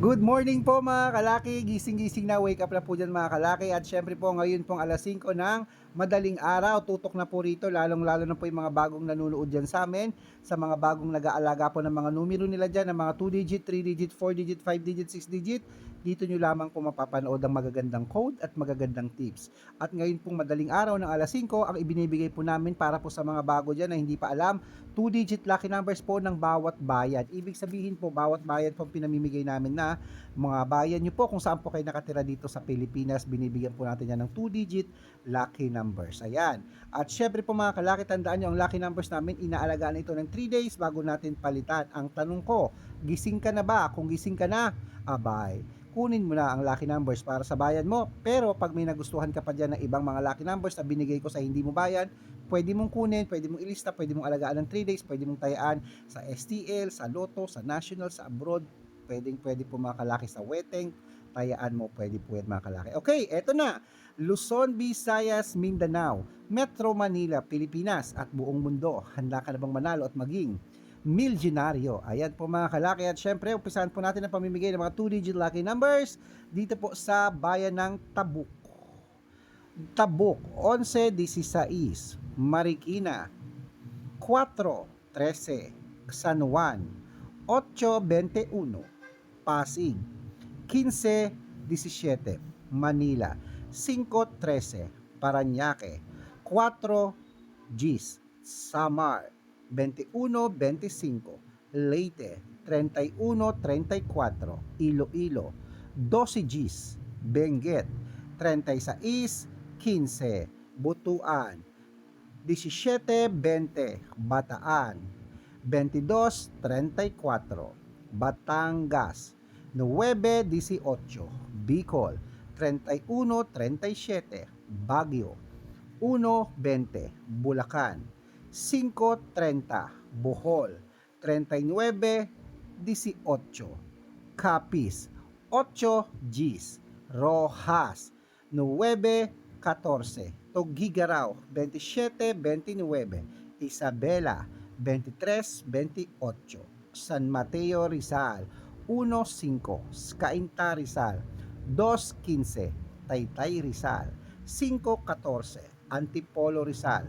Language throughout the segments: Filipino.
Good morning po mga kalaki, gising-gising na, wake up na po dyan mga kalaki at syempre po ngayon pong alas 5 ng madaling araw, tutok na po rito lalong lalo na po yung mga bagong nanonood dyan sa amin, sa mga bagong nag-aalaga po ng mga numero nila dyan, ng mga 2 digit, 3 digit, 4 digit, 5 digit, 6 digit, dito nyo lamang po mapapanood ang magagandang code at magagandang tips. At ngayon pong madaling araw ng alas 5, ang ibinibigay po namin para po sa mga bago dyan na hindi pa alam, 2 digit lucky numbers po ng bawat bayan. Ibig sabihin po, bawat bayan po pinamimigay namin na mga bayan nyo po kung saan po kayo nakatira dito sa Pilipinas, binibigyan po natin yan ng 2 digit lucky numbers. Ayan. At syempre po mga kalaki, tandaan nyo, ang lucky numbers namin, inaalagaan ito ng 3 days bago natin palitan. Ang tanong ko, gising ka na ba? Kung gising ka na, abay kunin mo na ang lucky numbers para sa bayan mo. Pero pag may nagustuhan ka pa dyan ng ibang mga lucky numbers na binigay ko sa hindi mo bayan, pwede mong kunin, pwede mong ilista, pwede mong alagaan ng 3 days, pwede mong tayaan sa STL, sa Lotto, sa National, sa abroad, pwedeng pwede po mga sa Weteng, tayaan mo, pwede po yan mga. Okay, eto na. Luzon, Visayas, Mindanao, Metro Manila, Pilipinas at buong mundo. Handa ka na bang manalo at maging milyonaryo. Ayan po mga kalaki at syempre umpisahan po natin ang pamimigay ng mga 2-digit lucky numbers dito po sa bayan ng Tabuk. Tabuk 11-16, Marikina 4-13, San Juan 8-21, Pasig 15-17, Manila 5-13, Paranaque 4 Gis, Samar 21-25, Leyte 31-34, Iloilo 12 Gs, Benguet 36-15, Butuan 17-20, Bataan 22-34, Batangas 9-18, Bicol. 31-37, Baguio. 1-20, Bulacan. 5.30, Bohol, 39.18, Capiz, 8 Gs, Rojas, 9.14, Tugigaraw, 27.29, Isabela, 23.28, San Mateo Rizal, 1.5, Cainta Rizal, 2.15, Taytay Rizal, 5.14, Antipolo Rizal,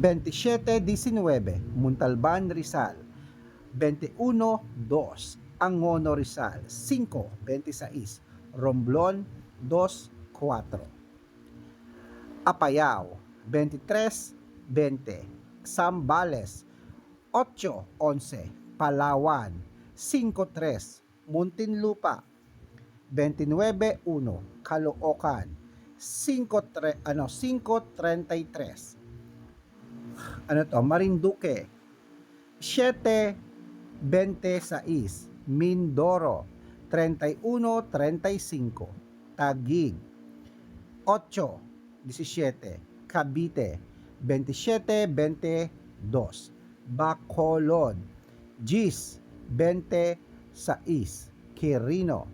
27-19, Muntalban Rizal, 21-2, Angono Rizal, 5-26, Romblon 2-4, Apayao, 23-20, Zambales, 8-11, Palawan, 5-3, Muntinlupa, 29-1, Caloocan, 5 ano 533 ano to, Marinduque, 7.26, Mindoro, 31.35, Taguig, 8.17, Cavite, 27.22, Bacolod, Gis, 26, Quirino,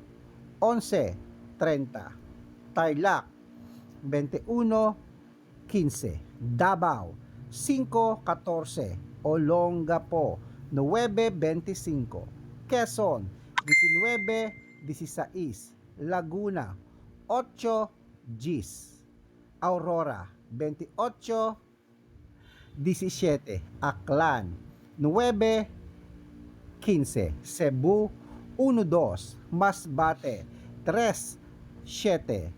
11.30, Tarlac, 21.15, Davao, 5.14, Olongapo, 9.25, Quezon, 19.16, Laguna, 8 Gis, Aurora, 28 17, Aklan, 9 15, Cebu, 1-2, Masbate, 3 7,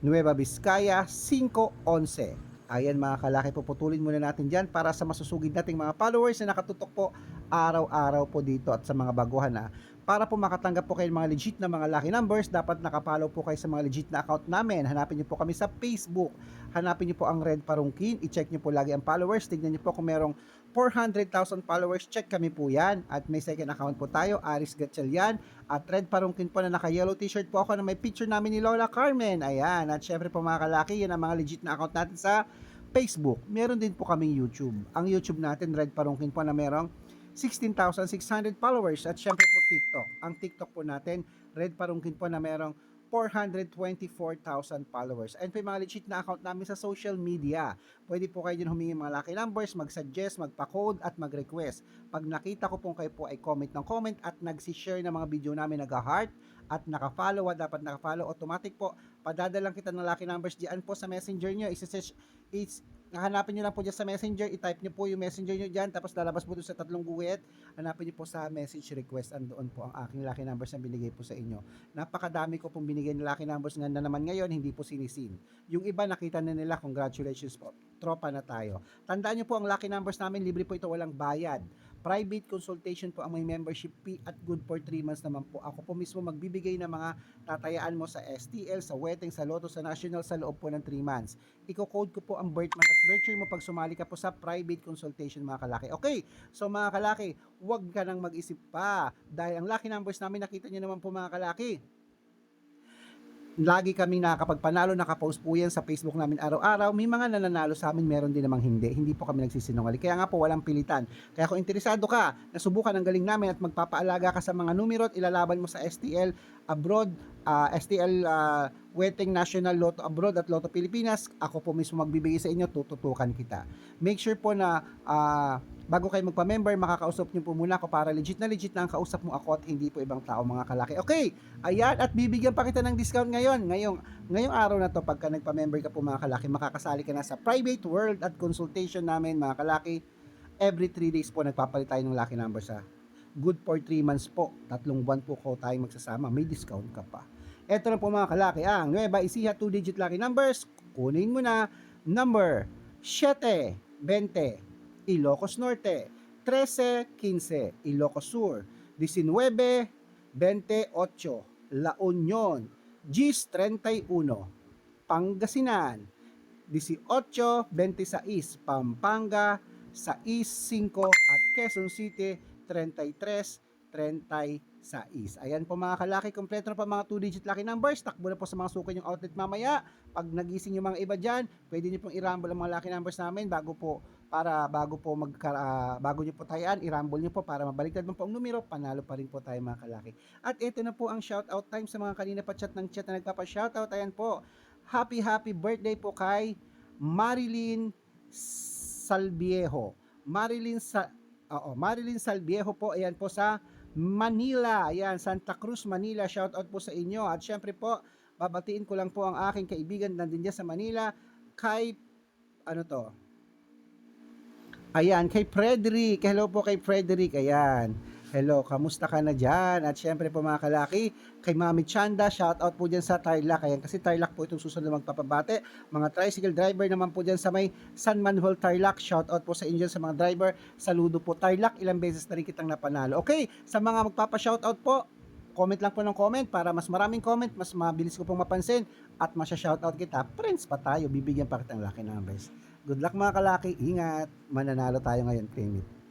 Nueva Vizcaya, 5-11, Ayan mga kalaki, puputulin muna natin dyan para sa masusugid nating mga followers na nakatutok po araw-araw po dito at sa mga baguhan na para po makatanggap po kayo ng mga legit na mga lucky numbers, dapat nakapollow po kayo sa mga legit na account namin. Hanapin niyo po kami sa Facebook. Hanapin niyo po ang Red Parungkin. I-check niyo po lagi ang followers. Tignan niyo po kung merong 400,000 followers. Check kami po yan. At may second account po tayo, Aris Gatchalian. At Red Parungkin po na naka-yellow t-shirt po ako na may picture namin ni Lola Carmen. Ayan. At syempre po mga kalaki, yan ang mga legit na account natin sa Facebook. Meron din po kaming YouTube. Ang YouTube natin, Red Parungkin po na merong 16,600 followers at syempre po TikTok. Ang TikTok po natin, Red Parungkin po na merong 424,000 followers. And po yung mga legit na account namin sa social media. Pwede po kayo din humingi ng mga lucky numbers, mag-suggest, magpa-code at mag-request. Pag nakita ko pong kayo po ay comment ng comment at nag-share ng mga video namin nag-heart at naka-follow at dapat naka-follow automatic po padadalang kita ng lucky numbers diyan po sa messenger nyo isa-search is hanapin nyo lang po dyan sa messenger i-type nyo po yung messenger nyo dyan tapos lalabas po doon sa tatlong guhit hanapin nyo po sa message request andoon po ang aking lucky numbers na binigay po sa inyo. Napakadami ko pong binigay na lucky numbers nga na naman ngayon hindi po sinisin. Yung iba nakita na nila congratulations po tropa na tayo tandaan nyo po ang lucky numbers namin libre po ito walang bayad private consultation po ang may membership fee at good for 3 months naman po. Ako po mismo magbibigay ng mga tatayaan mo sa STL, sa wedding, sa Lotto, sa National sa loob po ng 3 months. Iko-code ko po ang birth month at year mo pag sumali ka po sa private consultation mga kalaki. Okay, so mga kalaki, huwag ka nang mag-isip pa dahil ang lucky numbers namin nakita nyo naman po mga kalaki lagi kami nakakapagpanalo, nakapost po yan sa Facebook namin araw-araw. May mga nananalo sa amin, meron din namang hindi. Hindi po kami nagsisinungaling. Kaya nga po, walang pilitan. Kaya kung interesado ka, nasubukan ang galing namin at magpapaalaga ka sa mga numero at ilalaban mo sa STL abroad, ah, STL ah, Wedding National Lotto Abroad at Lotto Pilipinas, ako po mismo magbibigay sa inyo, tututukan kita. Make sure po na ah, bago kayo magpa-member, makakausap niyo po muna ako para legit na legit na ang kausap mo ako at hindi po ibang tao mga kalaki. Okay, ayan at bibigyan pa kita ng discount ngayon. Ngayong, ngayong araw na to pagka nagpa-member ka po mga kalaki, makakasali ka na sa private world at consultation namin mga kalaki. Every 3 days po nagpapalit tayo ng lucky number sa good for 3 months po. Tatlong buwan po ko tayo magsasama. May discount ka pa. Ito na po mga kalaki, ang Nueva Ecija 2-digit lucky numbers. Kunin mo na number 7, 20, Ilocos Norte, 13-15, Ilocos Sur, 19-28, La Union, GIS 31, Pangasinan, 18-26, Pampanga, 6-5 at Quezon City, 33-36. Ayan po mga kalaki, kompleto na pa mga 2-digit lucky numbers. Takbo na po sa mga sukan yung outlet mamaya. Pag nagising yung mga iba dyan, pwede niyo pong i-rumble ang mga lucky numbers namin bago po para bago po mag ah, bago niyo po tayaan, i-rumble niyo po para mabaliktad mo po ang numero, panalo pa rin po tayo mga kalaki. At ito na po ang shoutout time sa mga kanina pa chat ng chat na nagpapa-shoutout. Ayan po. Happy happy birthday po kay Marilyn Salviejo. Marilyn sa Oo, Marilyn Salviejo po, ayan po sa Manila. Ayan, Santa Cruz, Manila. Shoutout po sa inyo. At syempre po, babatiin ko lang po ang aking kaibigan nandun dyan sa Manila kay ano to? Ayan, kay Frederick. Hello po kay Frederick. Ayan. Hello, kamusta ka na dyan? At syempre po mga kalaki, kay Mami Chanda, shout out po dyan sa Tarlac. Ayan, kasi Tarlac po itong susunod magpapabate. Mga tricycle driver naman po dyan sa may San Manuel Tarlac. Shout out po sa inyo sa mga driver. Saludo po Tarlac. Ilang beses na rin kitang napanalo. Okay, sa mga magpapa-shout out po, comment lang po ng comment para mas maraming comment, mas mabilis ko pong mapansin at masya-shoutout kita. Friends pa tayo, bibigyan pa kitang lucky numbers. Good luck mga kalaki, ingat. Mananalo tayo ngayon, claim it.